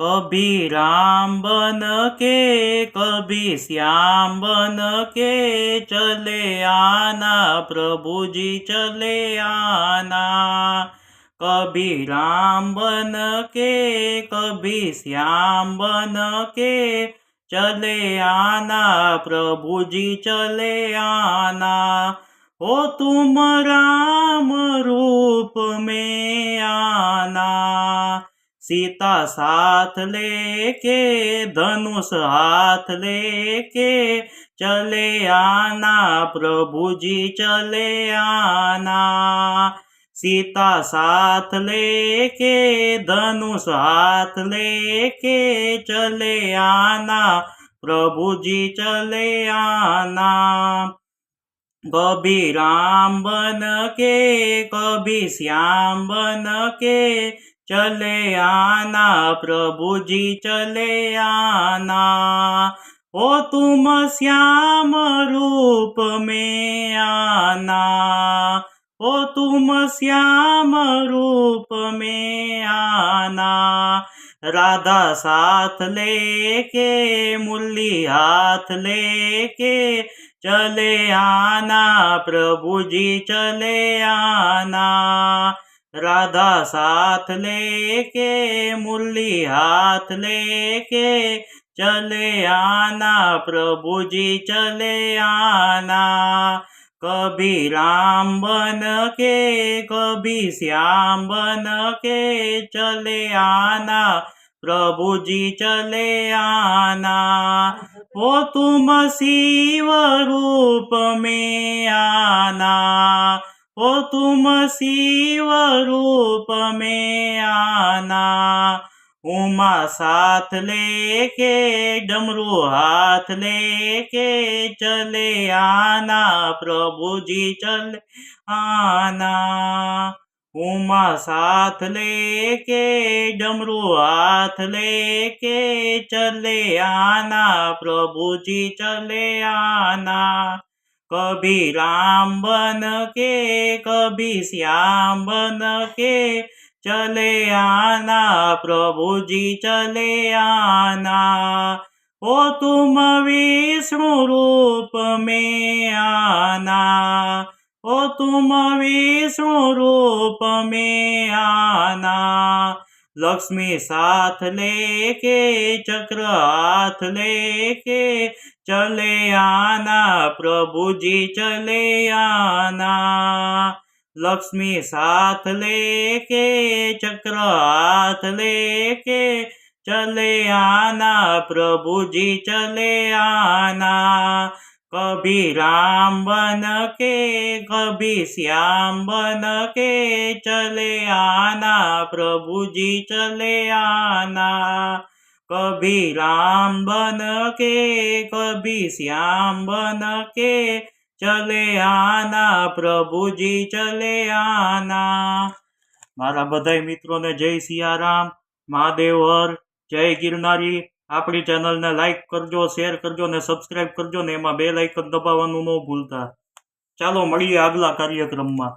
कभी राम बन के, कभी श्याम बन के चले आना प्रभु जी चले आना। कभी राम बन के, कभी श्याम बन के चले आना प्रभु जी चले आना। ओ तुम राम रूप में आना। सीता साथ लेके, धनुष हाथ लेके चले आना, प्रभु जी चले आना। सीता साथ लेके, धनुष हाथ लेके चले आना, प्रभु जी चले आना। कभी राम बन के कभी श्याम बन के चले आना, प्रभु जी चले आना। ओ तुम श्याम रूप में आना। ओ तुम श्याम रूप में आना। राधा साथ लेके, मुरली हाथ लेके चले आना, प्रभु जी चले आना। राधा साथ लेके, मुरली हाथ लेके चले आना, प्रभु जी चले आना। कभी राम बन के कभी श्याम बन के चले आना, प्रभु जी चले आना। ओ तुम शिव रूप में आना। ओ तुम शिव रूप में आना, उमा साथ लेके, डमरू हाथ लेके चले आना, प्रभु जी चले आना। उमा साथ लेके, डमरू हाथ लेके चले आना, प्रभु जी चले आना। कभी राम बन के कभी श्याम बन के, चले आना प्रभु जी चले आना। ओ तुम विष्णु रूप में आना। ओ तुम विष्णु रूप में आना। लक्ष्मी साथ लेके चक्र हाथ लेके चले आना प्रभु जी चले आना। लक्ष्मी साथ लेके चक्र हाथ लेके चले आना प्रभु जी चले आना। કભી રામ બન કે કભી શ્યામ બન કે ચલે આના પ્રભુજી ચલે આના કભી રામ બન કે કભી શ્યામ બન કે ચલે આના પ્રભુજી ચલે આના મારા બધા મિત્રોને જય સિયારામ, મહાદેવ હર, જય ગિરનારી. આપણી ચેનલને લાઇક કરજો શેર કરજો ને સબસ્ક્રાઇબ કરજો ને એમાં બે લાઇકન દબાવવાનું ન ભૂલતા. ચાલો, મળીએ આગલા કાર્યક્રમમાં.